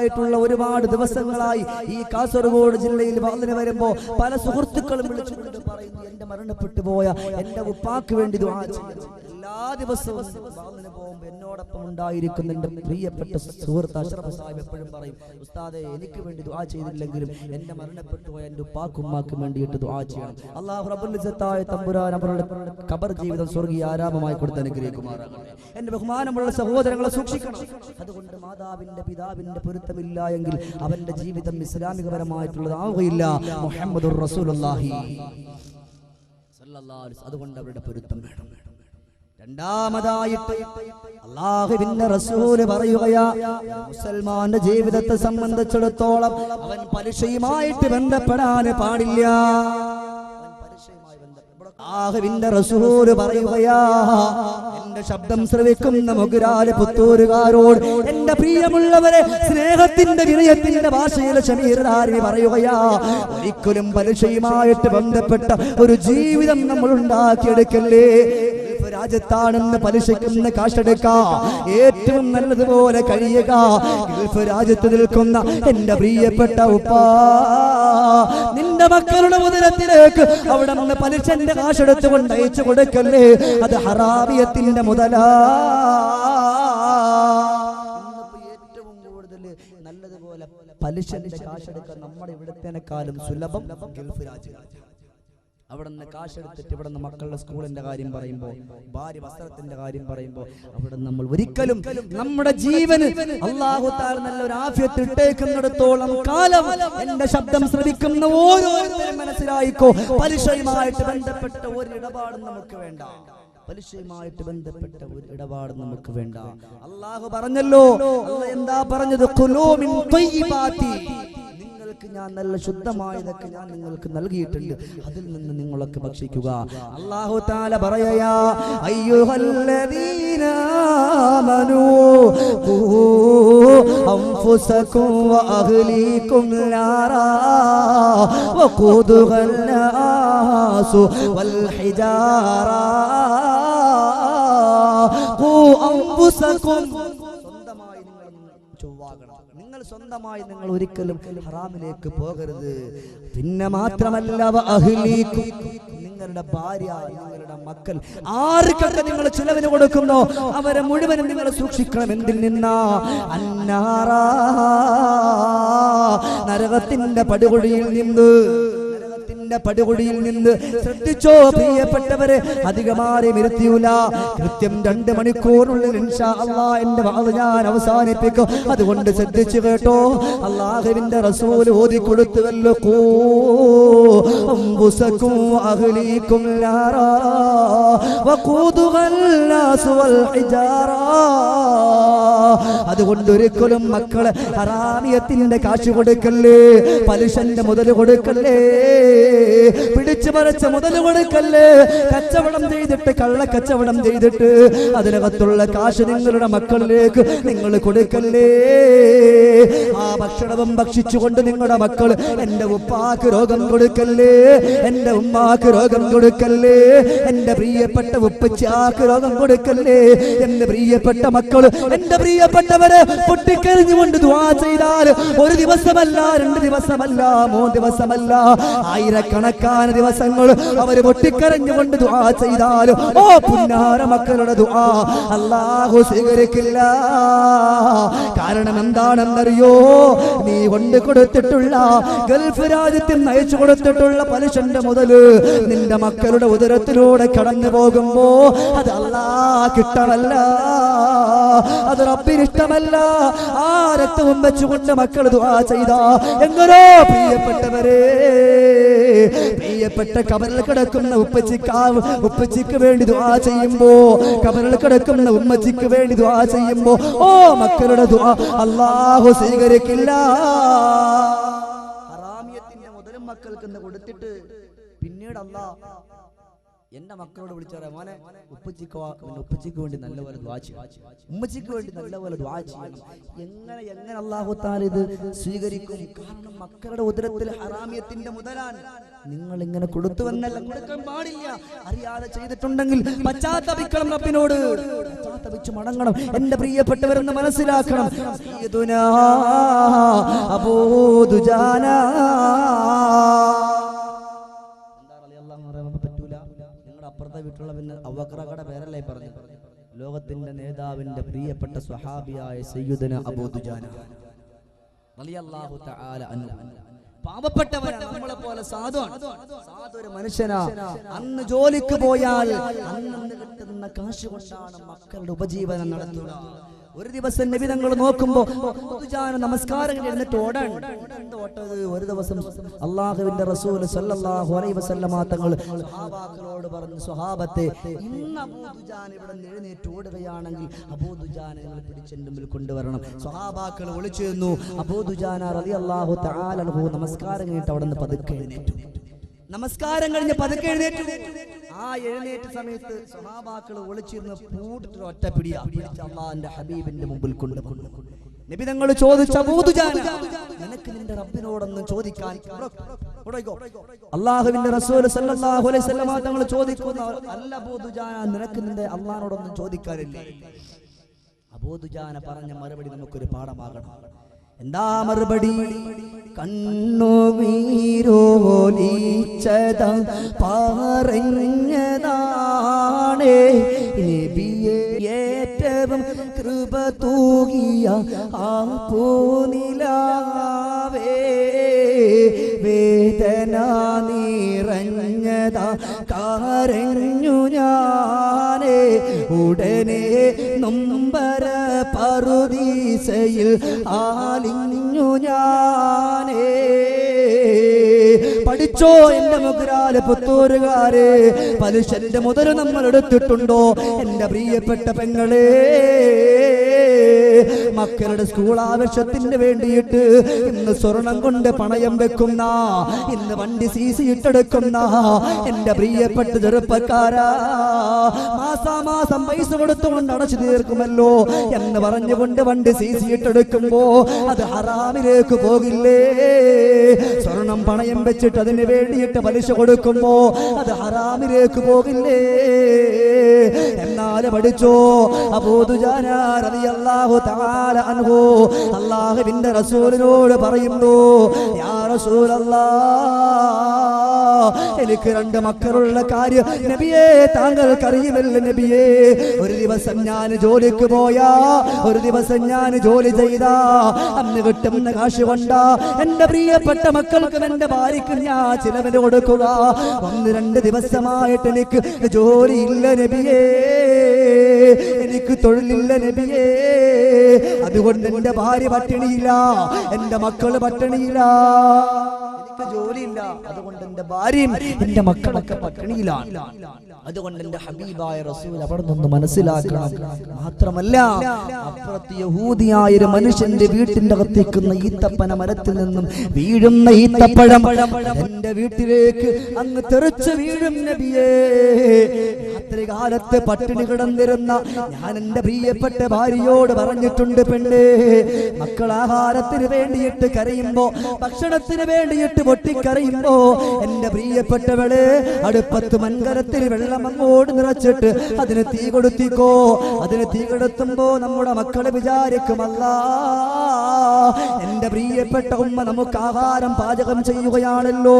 ഈ ഒരുപാട് ദിവസങ്ങളായി ഈ കാസർഗോഡ് ജില്ലയിൽ വാളിന് വരുമ്പോ പല സുഹൃത്തുക്കളും വിളിച്ചുകൊണ്ട് പറയുന്നു എന്റെ മരണപ്പെട്ടു പോയ എന്റെ ഉപ്പാക്ക് വേണ്ടി ദുആ എല്ലാ ദിവസവും പോകുമ്പോ എന്നോടൊപ്പം ഉണ്ടായിരിക്കുന്ന എന്റെ പ്രിയപ്പെട്ട സുഹൃത്ത് അഷറഫ് സാഹിബ് എപ്പോഴും പറയും ഉസ്താദെ എനിക്ക് വേണ്ടി ദുആ ചെയ്തില്ലെങ്കിലും എന്റെ മരണപ്പെട്ടു പോയ എന്റെ ഉപ്പാക്കുമ്മാക്കും വേണ്ടിയിട്ട് ദുആ ചെയ്യണം. അള്ളാഹു റബ്ബുൽ ഇസ്സത്തായ തമ്പുരാൻ അവരുടെ ഖബർ ജീവിതം സ്വർഗീയ ആരാമമായി കൊടുത്ത് അനുഗ്രഹിക്കുമാറാകട്ടെ. എന്റെ ബഹുമാനമുള്ള സഹോദരങ്ങളെ സൂക്ഷിക്കണം. അതുകൊണ്ട് മാതാവിന്റെ പിതാവിന്റെ പൊരുത്തമില്ല എങ്കിൽ അവന്റെ ജീവിതം ഇസ്ലാമികപരമായിട്ടുള്ളതാവുകയില്ല. മുഹമ്മദുർ റസൂലുള്ളാഹി. അതുകൊണ്ട് അവരുടെ പൊരുത്തം വേണം. രണ്ടാമതായിട്ട് അള്ളാഹുവിന്റെ റസൂൽ പറയുകയാ മുസൽമാന്റെ ജീവിതത്തെ സംബന്ധിച്ചിടത്തോളം അവൻ പലിശയുമായിട്ട് ബന്ധപ്പെടാൻ പാടില്ല. ആഹുവിന്റെ റസൂൽ പറയുകയാ എന്റെ ശബ്ദം ശ്രവിക്കുന്ന മുഗുരാൽ പുത്തൂരുകാരോട് എന്റെ പ്രിയമുള്ളവരെ സ്നേഹത്തിന്റെ വിനയത്തിന്റെ ഭാഷയിൽ ഷമീർദാരി പറയുകയാ ഒരിക്കലും പലിശയുമായിട്ട് ബന്ധപ്പെട്ട ഒരു ജീവിതം നമ്മൾ ഉണ്ടാക്കിയെടുക്കല്ലേ? രാജ്യത്താണെന്ന് പലിശയ്ക്കുന്ന കാശെടുക്ക. ഏറ്റവും നല്ലതുപോലെ കഴിയുക. ഗൾഫ് രാജ്യത്ത് നിൽക്കുന്ന എന്റെ പ്രിയപ്പെട്ട ഉപ്പാ നിന്റെ മക്കളുടെ മുതലത്തിലേക്ക് അവിടെ നിന്ന് പലിശന്റെ കാശെടുത്തുകൊണ്ട് അയച്ചു കൊടുക്കല്ലേ? അത് ഹറാബിയത്തിന്റെ മുതലാ. നല്ലതുപോലെ പലിശന്റെ കാശെടുക്കാൻ നമ്മുടെ ഇവിടത്തേക്കാളും സുലഭം ഗൾഫ് രാജ്യങ്ങൾ അവിടെ നിന്ന് കാശെടുത്തിട്ട് ഇവിടെ നിന്ന് മക്കളുടെ സ്കൂളിന്റെ കാര്യം പറയുമ്പോൾ ഭാര്യ വസ്ത്രത്തിന്റെ കാര്യം പറയുമ്പോൾ അവിടെ നമ്മൾ ഒരിക്കലും നമ്മുടെ ജീവന് അള്ളാഹു നല്ല ഒരു ആഫ്യത്ത് ഇട്ടേക്കുന്നിടത്തോളം കാലം എന്റെ ശബ്ദം ശ്രവിക്കുന്ന ഓരോരുത്തരും മനസ്സിലായിക്കോ? പലിശയുമായിട്ട് ബന്ധപ്പെട്ട ഒരു ഇടപാടും നമുക്ക് വേണ്ട. പലിശയുമായിട്ട് ബന്ധപ്പെട്ട ഒരു ഇടപാട് നമുക്ക് വേണ്ട. അള്ളാഹു പറഞ്ഞല്ലോ എന്താ പറഞ്ഞത്? കുലൂ മിൻ ത്വയ്യിബാത്തി. നിങ്ങൾക്ക് ഞാൻ നല്ല ശുദ്ധമായതൊക്കെ ഞാൻ നിങ്ങൾക്ക് നൽകിയിട്ടുണ്ട് അതിൽ നിന്ന് നിങ്ങളൊക്കെ ഭക്ഷിക്കുക അള്ളാഹു താല പറയയാ അയ്യുഹല്ലദീന ആമനൂ ഖൂ അൻഫുസകും വഅഹ്ലീകും നാറാ വഖൂദുഹാ الناس والحجارة ഖൂ അൻഫുസകും സ്വന്തമായി നിങ്ങൾ ഒരിക്കലും ഹറാമിലേക്ക് പോകരുത്. പിന്നെ മാത്രമല്ല നിങ്ങളുടെ ഭാര്യ നിങ്ങളുടെ മക്കൾ ആർക്കൊക്കെ നിങ്ങൾ ചിലവിന് കൊടുക്കുന്നോ? അവരെ മുഴുവനും നിങ്ങൾ സൂക്ഷിക്കണം. എന്തിൽ നിന്നാ? അന്നാറാ നരകത്തിന്റെ പടുകൊഴിയിൽ നിന്ന് നരകത്തിന്റെ പടുകുടിയിൽ നിന്ന് ശ്രദ്ധിച്ചോ പ്രിയപ്പെട്ടവരെ അധികമാരെ ഇരുത്തിയൂല കൃത്യം രണ്ട് മണിക്കൂറിനുള്ളിൽ ഇൻഷാ അല്ലാ എന്റെ വാത് ഞാൻ അവസാനിപ്പിക്കും അതുകൊണ്ട് ശ്രദ്ധിച്ചു കേട്ടോ അള്ളാഹുവിന്റെ റസൂൽ ഓതി കൊടുത്തുവല്ലോ കൂ അംബുസക്കും അഹ്ലീക്കും നാറാ വഖൂദുഹാ الناس والحجارة അതുകൊണ്ട് ഒരിക്കലും മക്കളെ ഹറാമിയത്തിന്റെ കാശ് കൊടുക്കല്ലേ? പലിശന്റെ മുതൽ കൊടുക്കല്ലേ? പിടിച്ചു മറച്ച മുതൽ കൊടുക്കല്ലേ? കച്ചവടം ചെയ്തിട്ട് കള്ള കച്ചവടം ചെയ്തിട്ട് അതിനകത്തുള്ള കാശ് നിങ്ങളുടെ മക്കളിലേക്ക് നിങ്ങൾ കൊടുക്കല്ലേ? ആ ഭക്ഷണവും ഭക്ഷിച്ചുകൊണ്ട് നിങ്ങളുടെ മക്കൾ എന്റെ ഉപ്പാക്ക് രോഗം കൊടുക്കല്ലേ? എന്റെ ഉമ്മാക്ക് രോഗം കൊടുക്കല്ലേ? എന്റെ പ്രിയപ്പെട്ട ഉപ്പച്ചാക്ക് രോഗം കൊടുക്കല്ലേ? എന്റെ പ്രിയപ്പെട്ട മക്കൾ എന്റെ പ്രിയപ്പെട്ടവരെ പൊട്ടിക്കരിഞ്ഞുകൊണ്ട് ദ്വാ ചെയ്താൽ ഒരു ദിവസമല്ല രണ്ട് ദിവസമല്ല മൂന്ന് ദിവസമല്ല. ആയിരക്കണക്കാന ദിവസങ്ങൾ അവർ പൊട്ടിക്കരഞ്ഞുകൊണ്ട് ദ്വാ ചെയ്താൽ ഓ പുന്നാര മക്കളുടെ ദ്വാ അല്ലാഹു സ്വീകരിക്കില്ല. കാരണം എന്താണെന്നറിയോ? നീ കൊണ്ട് കൊടുത്തിട്ടുള്ള ഗൾഫ് രാജ്യത്തിൽ നയിച്ചു കൊടുത്തിട്ടുള്ള പലിശന്റെ മുതൽ നിന്റെ മക്കളുടെ ഉദരത്തിലൂടെ കടന്നു പോകുമ്പോ അത് അല്ലാ കിട്ടമല്ല അത് റബ്ബിനിഷ്ടമല്ല. ആ രക്തവും വെച്ചുകൊണ്ട് മക്കൾ ദുആ ചെയ്ത. എങ്ങനോ പ്രിയപ്പെട്ടവരെ പ്രിയപ്പെട്ട കബറിൽ കിടക്കുന്ന ഉപ്പച്ചിക്കാവ് ഉപ്പച്ചിക്ക് വേണ്ടി ദുആ ചെയ്യുമ്പോ കബറിൽ കിടക്കുന്ന ഉമ്മച്ചിക്ക് വേണ്ടി ദുആ ചെയ്യുമ്പോ ഓ മക്കളുടെ ദുആ അല്ലാഹു സ്വീകരിക്കില്ല. ഹറാമിയത്തിന്റെ മുതലും മക്കൾക്ക് കൊടുത്തിട്ട് പിന്നീട് അല്ലാ എന്റെ മക്കളോട് വിളിച്ചു പറയാം മോനെ ഉപ്പച്ചിക്ക് ഉപ്പച്ചിക്ക് വേണ്ടി നല്ലപോലെ ദ്വാ ചെയ്യണം. ഉമ്മച്ചിക്ക് വേണ്ടി നല്ലപോലെ ദ്വാ ചെയ്യണം. എങ്ങനെ എങ്ങനെ അള്ളാഹു താല ഇത് സ്വീകരിക്കും? കാരണം മക്കളുടെ ഉദരത്തിൽ ഹറാമിയത്തിന്റെ മുതലാണ് നിങ്ങൾ ഇങ്ങനെ കൊടുത്തു വന്നല്ല കൊടുക്കാൻ പാടില്ല. അറിയാതെ ചെയ്തിട്ടുണ്ടെങ്കിൽ പശ്ചാത്തപിക്കണം റബ്ബിനോട്. പശ്ചാത്തപിച്ച് മടങ്ങണം. എന്റെ പ്രിയപ്പെട്ടവരെന്ന് മനസ്സിലാക്കണം. സയ്യിദുനാ അപ്പുറത്തെ അവക്രകട പേരല്ലേ പറഞ്ഞു? ലോകത്തിന്റെ നേതാവിന്റെ പ്രിയപ്പെട്ട സ്വഹാബിയായ സയ്യുദന അബൂദുജാന റളിയല്ലാഹു തആല അൻഹു. പാവപ്പെട്ടവനാണ് നമ്മളെ പോലെ സാധുവാണ്. സാധു ഒരു മനുഷ്യനാ. അന്ന് ജോലിക്ക് പോയാൽ അന്ന് കിട്ടുന്ന കാശ് കൊണ്ടാണ് മക്കളുടെ ഉപജീവനം നടത്തുക. ഒരു ദിവസം നബി തങ്ങൾ നോക്കുമ്പോ നമസ്കാരം എഴുന്നിട്ട് ഓടാണ്. ഓട്ടത്? ഒരു ദിവസം അള്ളാഹുവിന്റെ റസൂൽ സല്ലല്ലാഹു അലൈഹി വസല്ലമ തങ്ങൾ സ്വഹാബാക്കളോട് പറഞ്ഞു സ്വഹാബത്തെ ഇന്ന് അബൂദുജാൻ ഇവിടെ നിന്ന് എഴുന്നേറ്റ് ഓടുകയാണെങ്കിൽ അബൂദുജാനെ നിങ്ങൾ പിടിച്ചെന്റെ മുമ്പിൽ കൊണ്ടുവരണം. സ്വഹാബാക്കൾ ഒളിച്ചു ചെന്നു. അബൂദുജാന റളിയല്ലാഹു തആല നമസ്കാരം കഴിഞ്ഞിട്ട് അവിടെ നിന്ന് പതുക്കെ എഴുന്നേറ്റു. നമസ്കാരം കഴിഞ്ഞ് പതുക്കെ എഴുന്നേറ്റു. ആ എഴുന്നേറ്റ സമയത്ത് സഹാബാക്കൾ ഒളിച്ചിരുന്ന് പൂട്ടിട്ട് ഒറ്റ പിടിയാ. പിടിച്ച് അള്ളാഹിന്റെ ഹബീബിന്റെ മുമ്പിൽ കൊണ്ട് നബി തങ്ങൾ ചോദിച്ച നിനക്ക് നിന്റെ റബ്ബിനോടൊന്നും ചോദിക്കാൻ അള്ളാഹുവിന്റെ റസൂൽ സല്ലല്ലാഹു അലൈഹി വസല്ലം തങ്ങൾ ചോദിക്കുന്ന. അല്ല അബൂദുജാന നിനക്ക് നിന്റെ അള്ളാഹിനോടൊന്നും ചോദിക്കാനില്ലേ? അബോധുജാന പറഞ്ഞ മറുപടി നമുക്കൊരു പാഠമാകണം. എന്താ മറുപടി? കണ്ണുമീരോലിച്ചത പറഞ്ഞതാണേ. നബിയെ ഏറ്റവും കൃപ തൂകിയ ആ പൂനിലാവേ. വേദന നിറഞ്ഞതാ കാരഞ്ഞു ഞാനേ. ഉടനെ നൊമ്പര പറുദീസയിൽ ആലിഞ്ഞു ഞാനേ. പഠിച്ചോ എന്റെ മുഗ്രാൽ പുത്തൂരുകാരെ? പലിശന്റെ മുതൽ നമ്മൾ എടുത്തിട്ടുണ്ടോ എന്റെ പ്രിയപ്പെട്ട പെങ്ങളെ? മക്കളുടെ സ്കൂൾ ആവശ്യത്തിന് വേണ്ടിയിട്ട് ഇന്ന് സ്വർണം കൊണ്ട് പണയം വെക്കുന്ന ഇന്ന് വണ്ടി സി ഇട്ടെടുക്കുന്ന എന്റെ പ്രിയപ്പെട്ട ചെറുപ്പക്കാരാ. മാസാമാസം പൈസ കൊടുത്തുകൊണ്ട് അടച്ചു തീർക്കുമല്ലോ എന്ന് പറഞ്ഞുകൊണ്ട് വണ്ടി സി ഇട്ടെടുക്കുമ്പോ അത് ഹറാമിലേക്ക് പോകില്ലേ? സ്വർണം പണയം വെച്ചിട്ട് അതിന് വേണ്ടിയിട്ട് പലിശ കൊടുക്കുമ്പോ അത് ഹറാമിലേക്ക് പോകില്ലേ? എന്നാൽ പഠിച്ചോ അബൂദുജാനാഹു റളിയല്ലാഹു അള്ളാഹുവിന്റെ റസൂലിനോട് പറയുന്നു യാ റസൂലല്ലാ എനിക്ക് രണ്ട് മക്കളുള്ള കാര്യം നബിയെ താങ്കൾക്കറിയുമല്ല നബിയെ. ഒരു ദിവസം ഞാൻ ജോലിക്ക് പോയാ ഒരു ദിവസം ഞാൻ ജോലി ചെയ്താ. അന്ന് കിട്ടുന്ന കാശ് കൊണ്ടാ. എന്റെ പ്രിയപ്പെട്ട മക്കൾക്കും എന്റെ ഭാര്യക്ക് ഞാൻ ചിലവിന് കൊടുക്കുക. ഒന്ന് രണ്ട് ദിവസമായിട്ട് എനിക്ക് ജോലിയില്ല നബിയേ. എനിക്ക് തൊഴിലില്ല നബിയേ. അതുകൊണ്ട് എന്റെ ഭാര്യ പട്ടിണിയില്ല. എന്റെ മക്കൾ പട്ടിണിയില്ല. എനിക്ക് ജോലിയില്ല. അതുകൊണ്ട് എന്റെ ഭാര്യയും എന്റെ മക്കളൊക്കെ പട്ടിണിയിലാണ്. അതുകൊണ്ട് എന്റെ ഹബീബായ റസൂൽ അവിടെ നിന്ന് മനസ്സിലാക്കണം. മാത്രമല്ല അപ്പുറത്ത് യഹൂദിയായ ഒരു മനുഷ്യന്റെ വീട്ടിന്റെ അകത്തേക്കുന്ന ഈത്തപ്പന മരത്തിൽ നിന്നും വീഴുന്ന ഈത്തപ്പഴം എന്റെ വീട്ടിലേക്ക് അങ്ങ് തെറിച്ച് വീഴും നബിയേ. രാത്രി കാലത്ത് പട്ടിണി കിടന്നിരുന്ന ഞാൻ എന്റെ പ്രിയപ്പെട്ട ഭാര്യയോട് പറഞ്ഞിട്ടുണ്ട് പെണ്ണേ മക്കൾ ആഹാരത്തിന് വേണ്ടിയിട്ട് കരയുമ്പോ ഭക്ഷണത്തിന് വേണ്ടിയിട്ട് പൊട്ടിക്കരയുമ്പോ എന്റെ പ്രിയപ്പെട്ടവൾ അടുപ്പത്ത് മൻകരത്തിൽ വെള്ളം അങ്ങോട്ട് നിറച്ചിട്ട് അതിന് തീ കൊടുത്തിക്കോ. അതിന് തീ കൊടുത്തുമ്പോ നമ്മുടെ മക്കൾ വിചാരിക്കുമല്ല എന്റെ പ്രിയപ്പെട്ട ഉമ്മ നമുക്ക് ആഹാരം പാചകം ചെയ്യുകയാണല്ലോ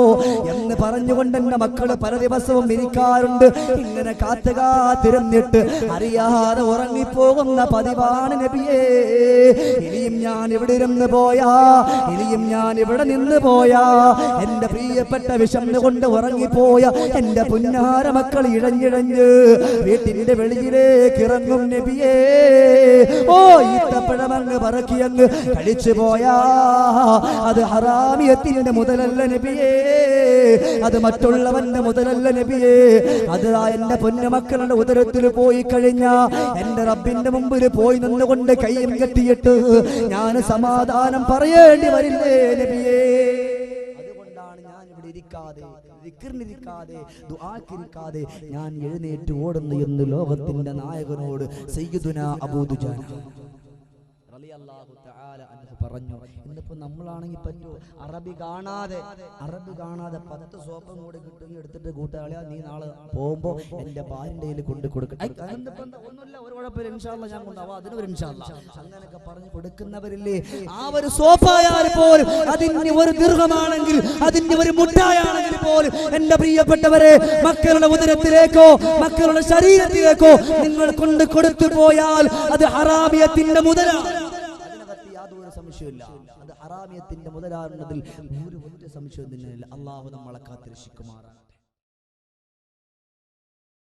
എന്ന് പറഞ്ഞുകൊണ്ട് എന്റെ മക്കൾ പല ദിവസവും ഇരിക്കാറുണ്ട്. ഇങ്ങനെ കാത്തു കാത്തിരുന്നിട്ട് അറിയാതെ ഉറങ്ങിപ്പോകുന്ന പതിവാണ് നബിയേ. ഇനിയും ഞാൻ ഇവിടെ ഇരുന്ന് പോയാ ഇനിയും ഞാൻ ഇവിടെ നിന്ന് പോയാ. എന്റെ പ്രിയപ്പെട്ട വിഷം കൊണ്ട് ഉറങ്ങിപ്പോയ എന്റെ പുന്നാര മക്കൾ ഇഴഞ്ഞിഴഞ്ഞ് വീട്ടിന്റെ വെളിയിലേക്ക് ഇറങ്ങും നബിയേ. ഓ ഈത്തപ്പഴമങ്ങ് പറക്കിയങ്ങ് കഴിച്ചു പോയാ. അത് ഹറാമിയത്തിന്റെ മുതലല്ല നബിയേ. അത് മറ്റുള്ളവന്റെ മുതലല്ല നബിയേ. അത് എന്റെ പൊന്നുമക്കളുടെ ഉദരത്തിൽ പോയി കഴിഞ്ഞ എന്റെ റബ്ബിന്റെ മുമ്പിൽ പോയി നിന്നുകൊണ്ട് കൈയും കെട്ടിയിട്ട് ഞാൻ സമാധാനം പറയേണ്ടി വരില്ലേ നബിയേ? അതുകൊണ്ടാണ് ഞാൻ ഇവിടെ ഇരിക്കാതെ ഞാൻ എഴുന്നേറ്റ് ഓടുന്നു എന്ന് ലോകത്തിന്റെ നായകനോട് സയ്യിദുന അബൂദുജാൻ. റളിയല്ലാഹു തആല അൻഹു പറഞ്ഞു. ഇന്നിപ്പോ നമ്മളാണെങ്കിൽ പറ്റൂ? അറബി കാണാതെ അറബി കാണാതെ പത്ത് സോപ്പും കൂടി കിട്ടും എടുത്തിട്ട് കൂട്ടാളിയാ നീ നാളെ പോകുമ്പോ എന്റെ ഭാര്യന്റെ കയ്യിൽ കൊണ്ട് കൊടുക്കും? ഒന്നുമില്ല ഒരു കുഴപ്പമില്ല. ഇൻഷാല്ല ഞാൻ കൊണ്ടാവാം അതിന് ഒരു ഇൻഷാല്ല അങ്ങനെയൊക്കെ പറഞ്ഞു കൊടുക്കുന്നവരില്ലേ? ആ ഒരു സോപ്പായാൽ പോലും അതിന് ഒരു ദീർഘമാണെങ്കിൽ അതിന് ഒരു മുട്ടായാണെങ്കിൽ പോലും എന്റെ പ്രിയപ്പെട്ടവരെ മക്കളുടെ ഉദരത്തിലേക്കോ മക്കളുടെ ശരീരത്തിലേക്കോ നിങ്ങൾ കൊണ്ട് കൊടുത്തു പോയാൽ അത് ഹറാമിയത്തിന്റെ മുതലാണ് സംശയമില്ല. അത് ഹറാമിയത്തിന്റെ മുതലാകുന്നതിൽ ഒരു ഒറ്റ സംശയം തന്നെയില്ല അള്ളാഹു നമ്മളെ കാത്തിരക്ഷിക്കുമാറാണ്.